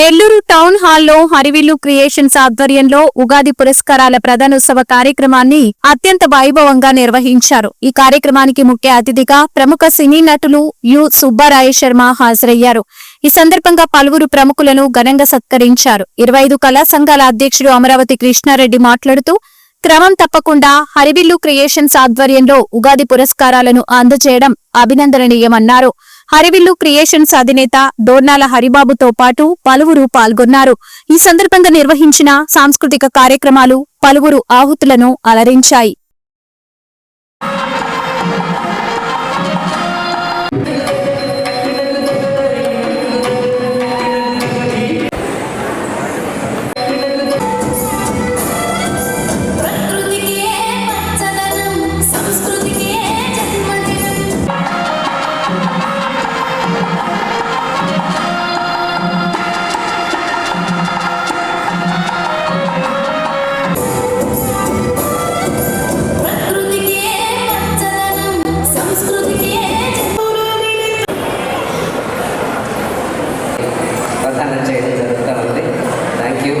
Nellore town హాల్లో హరివిల్లు creations ఆధ్వర్యంలో ఉగాది పురస్కారాల ప్రధానోత్సవ కార్యక్రమాన్ని అత్యంత వైభవంగా నిర్వహించారు. ఈ కార్యక్రమానికి ముఖ్య అతిథిగా ప్రముఖ సినీ నటులు యు. సుబ్బారాయ శర్మ హాజరయ్యారు. ఈ సందర్భంగా పలువురు ప్రముఖులను ఘనంగా సత్కరించారు. ఇరవై ఐదు కళా సంఘాల అధ్యక్షుడు అమరావతి కృష్ణారెడ్డి మాట్లాడుతూ క్రమం తప్పకుండా హరివిల్లు క్రియేషన్స్ ఆధ్వర్యంలో ఉగాది పురస్కారాలను అందజేయడం అభినందనీయమన్నారు. హరివిల్లు క్రియేషన్స్ అధినేత దోర్నాల హరిబాబుతో పాటు పలువురు పాల్గొన్నారు. ఈ సందర్భంగా నిర్వహించిన సాంస్కృతిక కార్యక్రమాలు పలువురు ఆహుతులను అలరించాయి. ప్రధానం చేయడం జరుగుతూ ఉంది. థ్యాంక్ యూ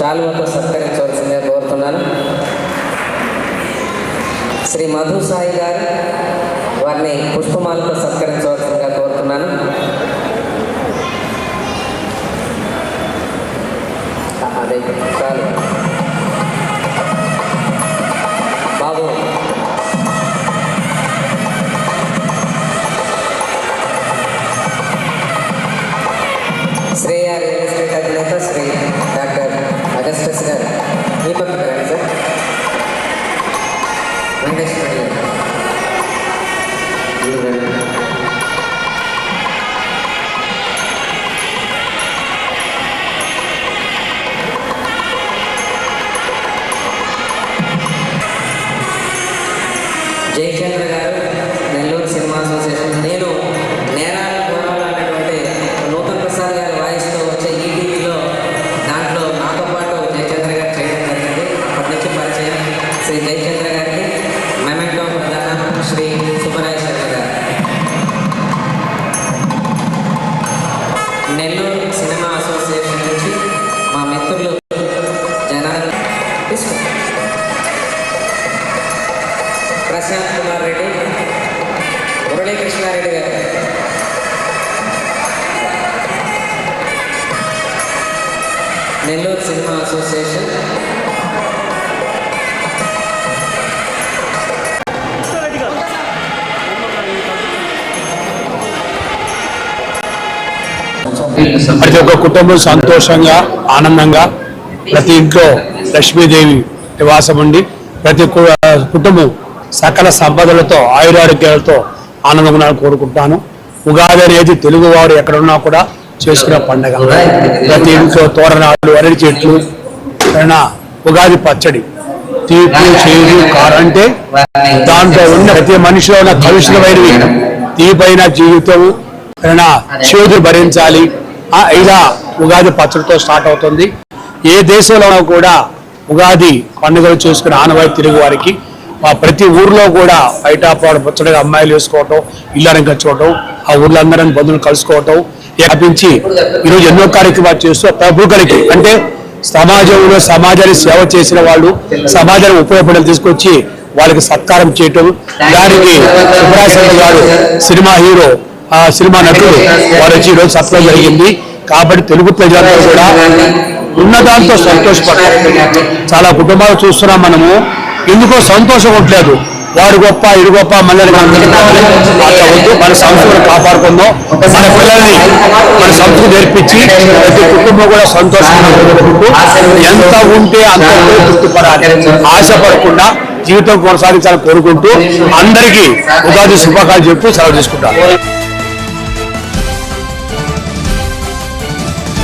శాలువతో సత్కరించవలసిందిగా కోరుతున్నాను. శ్రీ మధు సాయి గారు వారిని పుష్పమాలతో సత్కరించవలసిందిగా కోరుతున్నాను. అదే చాలు. బాబు. శ్రేయ రియల్ ఎస్టేట్ అధినేత శ్రీ వెంకటేశ్వర రెడ్డి గారు. మీరు రండి. జయచంద్ర గారు శ్రీ సుబ్బరాయ శర్మ గారు. నెల్లూరు సినిమా అసోసియేషన్ నుంచి మా మిత్రులు జనాలు తీసుకో ప్రశాంత్ కుమార్ రెడ్డి మురళీకృష్ణారెడ్డి గారు. నెల్లూరు సినిమా అసోసియేషన్ ప్రతి ఒక్క కుటుంబం సంతోషంగా ఆనందంగా ప్రతి ఇంట్లో లక్ష్మీదేవి నివాసం ఉండి ప్రతి కుటుంబం సకల సంపదలతో ఆయురారోగ్యాలతో ఆనందంగా కోరుకుంటాను. ఉగాది అనేది తెలుగువారు ఎక్కడున్నా కూడా చేసుకునే పండగ. ప్రతి ఇంట్లో తోరణాలు అరటి చెట్లు ఉగాది పచ్చడి తీపి చేదు కారం అంటే దాంట్లో ఉన్న ప్రతి మనిషిలో ఉన్న కలుషితమైనవి. తీపైన జీవితం చేదు భరించాలి. ఇలా ఉగాది పచ్చడితో స్టార్ట్ అవుతుంది. ఏ దేశంలో కూడా ఉగాది పండుగలు చూసుకుని ఆనవాయి తిరుగు వారికి ప్రతి ఊర్లో కూడా బయట పాడు ముచ్చటగా అమ్మాయిలు వేసుకోవటం ఇల్లు అలంకరించుకోవటం ఆ ఊర్లో అందరం బంధువులు కలుసుకోవటం వ్యాపించి ఈరోజు ఎన్నో కార్యక్రమాలు చేస్తూ ప్రముఖులకి అంటే సమాజంలో సమాజాన్ని సేవ చేసిన వాళ్ళు సమాజానికి ఉపయోగపడలు తీసుకొచ్చి వాళ్ళకి సత్కారం చేయటం దానికి సుబ్రాజ్ గారు సినిమా హీరో సినిమా నటుడు వారు వచ్చి ఈరోజు సత్కారం జరిగింది. కాబట్టి తెలుగు ప్రజలందరూ కూడా ఉన్నదాంతో సంతోషపడతారు చాలా కుటుంబాలు చూస్తున్నాం మనము. ఎందుకో సంతోషం ఉండలేదు. వాడు గొప్ప ఇడు గొప్ప మళ్ళీ అట్లా వద్దు. మన సంస్కృతిని కాపాడుకుందాం. మన పిల్లల్ని మన సంస్కృతి నేర్పించి ప్రతి కుటుంబం కూడా సంతోషంగా ఎంత ఉంటే అంత తృప్తిపడాలి. ఆశపడకుండా జీవితం కొనసాగించాలని కోరుకుంటూ అందరికీ ఉగాది శుభాకాంక్షలు చెప్పి సెలవు తీసుకుంటాను.